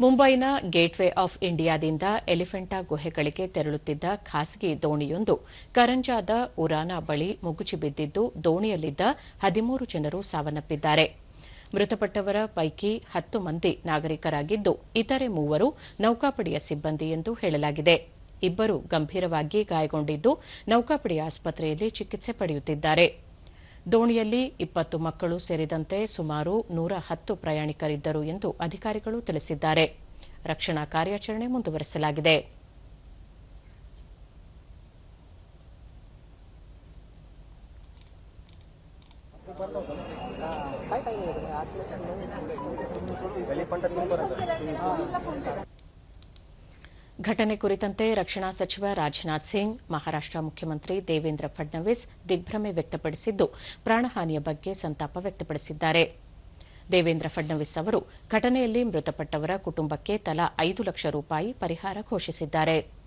ಮುಂಬೈನ gateway of ಇಂಡಿಯಾದಿಂದ ಎಲಿಫೆಂಟಾ ಗುಹೆಗಳಿಗೆ ತೆರಳುತ್ತಿದ್ದ ಖಾಸಗಿ ದೋಣಿಯೊಂದು ಕರಂಜಾದ ಉರಾನಾ ಬಳಿ ಮುಗುಚಿ ಬಿದ್ದಿದ್ದು, ದೋಣಿಯಲ್ಲಿದ್ದ ಹದಿಮೂರು ಜನರು ಸಾವನ್ನಪ್ಪಿದ್ದಾರೆ. ಮೃತಪಟ್ಟವರ ಪೈಕಿ ಹತ್ತು ಮಂದಿ ನಾಗರಿಕರಾಗಿದ್ದು, ಇತರೆ ಮೂವರು ನೌಕಾಪಡೆಯ ಸಿಬ್ಬಂದಿ ಎಂದು ಹೇಳಲಾಗಿದೆ. ಇಬ್ಬರು ಗಂಭೀರವಾಗಿ ಗಾಯಗೊಂಡಿದ್ದು, ನೌಕಾಪಡೆಯ ಆಸ್ಪತ್ರೆಯಲ್ಲಿ ಚಿಕಿತ್ಸೆ ಪಡೆಯುತ್ತಿದ್ದಾರೆ. ದೋಣಿಯಲ್ಲಿ ಇಪ್ಪತ್ತು ಮಕ್ಕಳು ಸೇರಿದಂತೆ ಸುಮಾರು ನೂರ ಹತ್ತು ಪ್ರಯಾಣಿಕರಿದ್ದರು ಎಂದು ಅಧಿಕಾರಿಗಳು ತಿಳಿಸಿದ್ದಾರೆ. ರಕ್ಷಣಾ ಕಾರ್ಯಾಚರಣೆ ಮುಂದುವರೆಸಲಾಗಿದೆ. ಘಟನೆ ಕುರಿತಂತೆ ರಕ್ಷಣಾ ಸಚಿವ ರಾಜನಾಥ್ ಸಿಂಗ್, ಮಹಾರಾಷ್ಟ್ರ ಮುಖ್ಯಮಂತ್ರಿ ದೇವೇಂದ್ರ ಫಡ್ನವೀಸ್ ದಿಗ್ಭ್ರಮೆ ವ್ಯಕ್ತಪಡಿಸಿದ್ದು, ಪ್ರಾಣಹಾನಿಯ ಬಗ್ಗೆ ಸಂತಾಪ ವ್ಯಕ್ತಪಡಿಸಿದ್ದಾರೆ. ದೇವೇಂದ್ರ ಫಡ್ನವೀಸ್ ಅವರು ಘಟನೆಯಲ್ಲಿ ಮೃತಪಟ್ಟವರ ಕುಟುಂಬಕ್ಕೆ ತಲಾ ಐದು ಲಕ್ಷ ರೂಪಾಯಿ ಪರಿಹಾರ ಘೋಷಿಸಿದ್ದಾರೆ.